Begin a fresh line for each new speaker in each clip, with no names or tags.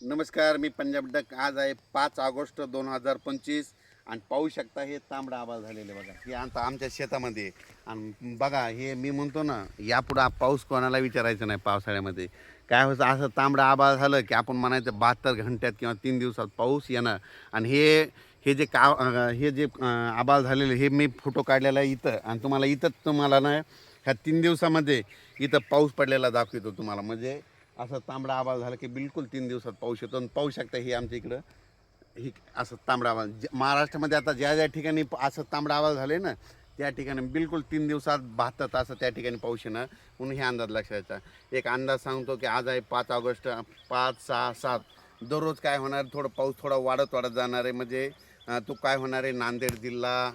नमस्कार मी पंजाब डक. आज आहे पाच ऑगस्ट दोन हजार पंचवीस आणि पाहू शकता हे तांबडा आबाळ झालेले बघा. हे आता आमच्या शेतामध्ये आणि बघा हे मी म्हणतो ना यापुढं पाऊस कोणाला विचारायचं नाही पावसाळ्यामध्ये. काय होतं असं तांबडा आबाळ झालं की आपण म्हणायचं बहात्तर घंट्यात किंवा तीन दिवसात पाऊस येणं आणि हे हे जे का हे जे आभाळ आबाळ झालेलं हे मी फोटो काढलेला आहे इथं. आणि तुम्हाला इथंच तुम्हाला ना ह्या तीन दिवसामध्ये इथं पाऊस पडलेला दाखवतो तुम्हाला. म्हणजे असं तांबडा आवाज झाला की बिलकुल तीन दिवसात पाऊस येतो आणि पाहू शकता हे आमच्या इकडं ही असं तांबडा आवाज. महाराष्ट्रामध्ये आता ज्या ज्या ठिकाणी असं तांबडा आवाज झाले ना त्या ठिकाणी बिलकुल तीन दिवसात बहात्तर तास त्या ठिकाणी पाऊस येणं म्हणून हे अंदाज लक्षात एक अंदाज सांगतो की आज आहे पाच ऑगस्ट पाच सहा सात. दररोज काय होणार? थोडं पाऊस थोडा वाढत वाढत जाणार आहे. म्हणजे तो काय होणार आहे? नांदेड जिल्हा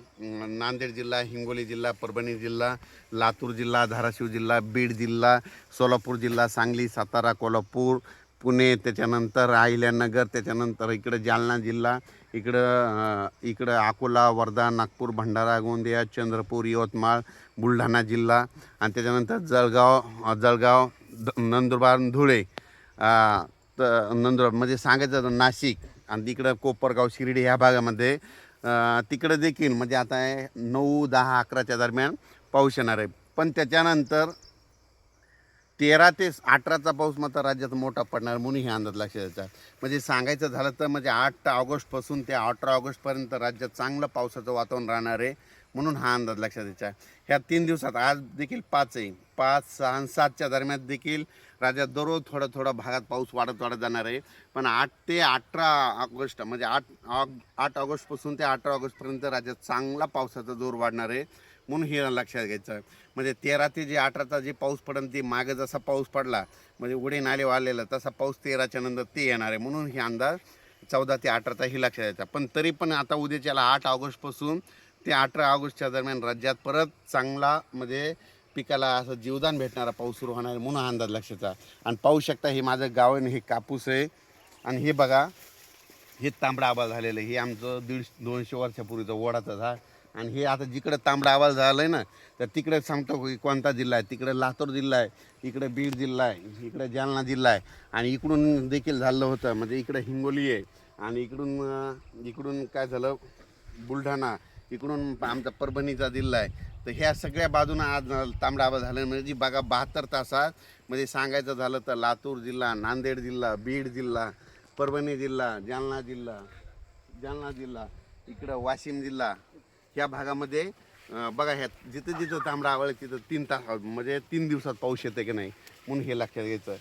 नांदेड जिल्हा हिंगोली जिल्हा परभणी जिल्हा लातूर जिल्हा धाराशिव जिल्हा बीड जिल्हा सोलापूर जिल्हा सांगली सातारा कोल्हापूर पुणे त्याच्यानंतर अहिल्यानगर त्याच्यानंतर इकडं जालना जिल्हा इकडं इकडं अकोला वर्धा नागपूर भंडारा गोंदिया चंद्रपूर यवतमाळ बुलढाणा जिल्हा आणि त्याच्यानंतर जळगाव जळगाव द- नंदुरबार धुळे तर नंदुरबार म्हणजे सांगायचं नाशिक आणि तिकडं कोपरगाव शिर्डी ह्या भागामध्ये तिकडं देखील म्हणजे आता आहे नऊ दहा अकराच्या दरम्यान पाऊस येणार आहे. पण त्याच्यानंतर तेरा ते अठराचा पाऊस मात्र राज्यात मोठा पडणार म्हणून हे अंदाज लक्षात द्यायचा म्हणजे सांगायचं झालं तर म्हणजे आठ ऑगस्टपासून ते अठरा ऑगस्टपर्यंत राज्यात चांगलं पावसाचं वातावरण राहणार आहे म्हणून हा अंदाज लक्षात द्यायचा ह्या तीन दिवसात आज देखील पाच आहे पाच सहा आणि सातच्या दरम्यान देखील राज्यात दररोज थोडा थोडा भागात पाऊस वाढत वाढत जाणार आहे. पण आठ ते अठरा ऑगस्ट म्हणजे आठ ऑग आठ ऑगस्टपासून ते अठरा ऑगस्टपर्यंत राज्यात चांगला पावसाचा जोर वाढणार आहे. म्हणून हे लक्षात घ्यायचं. म्हणजे तेरा ते जे अठराचा जे पाऊस पडेल ते मागे जसा पाऊस पडला म्हणजे उडे नाले वाढलेला तसा पाऊस तेराच्या नंतर ते येणार आहे. म्हणून हे अंदाज चौदा ते अठराचा ही लक्षात घ्यायचा. पण तरी पण आता उद्याच्याला आठ ऑगस्टपासून ते अठरा ऑगस्टच्या दरम्यान राज्यात परत चांगला म्हणजे पिकाला असं जीवदान भेटणारा पाऊस सुरू होणार आहे म्हणून हा अंदाज लक्षाचा आणि पाहू शकता हे माझं गाव आहे हे कापूस आहे. आणि हे बघा हे तांबडा आबा झालेलं आहे. हे आमचं दीडशे दोनशे वर्षापूर्वीचं ओढाचं झाड. आणि हे आता जिकडं तांबडा आवाज झाला आहे ना तर तिकडे सांगतो की कोणता जिल्हा आहे? तिकडे लातूर जिल्हा आहे इकडे बीड जिल्हा आहे इकडे जालना जिल्हा आहे. आणि इकडून देखील झालं होतं म्हणजे इकडे हिंगोली आहे आणि इकडून इकडून काय झालं? बुलढाणा इकडून आमचा परभणीचा जिल्हा आहे. तर ह्या सगळ्या बाजूनं आज तांबडा आवाज झाला म्हणजे जी बघा बहात्तर तासात म्हणजे सांगायचं झालं तर लातूर जिल्हा नांदेड जिल्हा बीड जिल्हा परभणी जिल्हा जालना जिल्हा जालना जिल्हा इकडं वाशिम जिल्हा ह्या भागामध्ये बघा ह्या जिथं जिथं तांबडा आवळ तिथं तीन तास म्हणजे तीन दिवसात पाऊस येते की नाही म्हणून हे लक्षात घ्यायचं.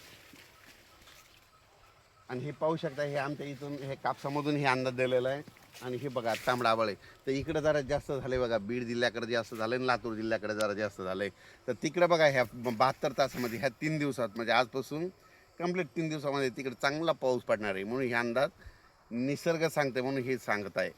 आणि हे पाहू शकता हे आमच्या इथून हे कापसामधून हे अंदाज दिलेला आहे. आणि हे बघा तांबडा आवळ आहे. तर इकडं जरा जास्त झालं बघा बीड जिल्ह्याकडे जास्त झालं आणि लातूर जिल्ह्याकडे जरा जास्त झालं आहे तर तिकडं बघा ह्या बहात्तर तासामध्ये ह्या तीन दिवसात म्हणजे आजपासून कंप्लीट तीन दिवसामध्ये तिकडे चांगला पाऊस पडणार आहे. म्हणून हे अंदाज निसर्ग सांगते म्हणून हे सांगत आहे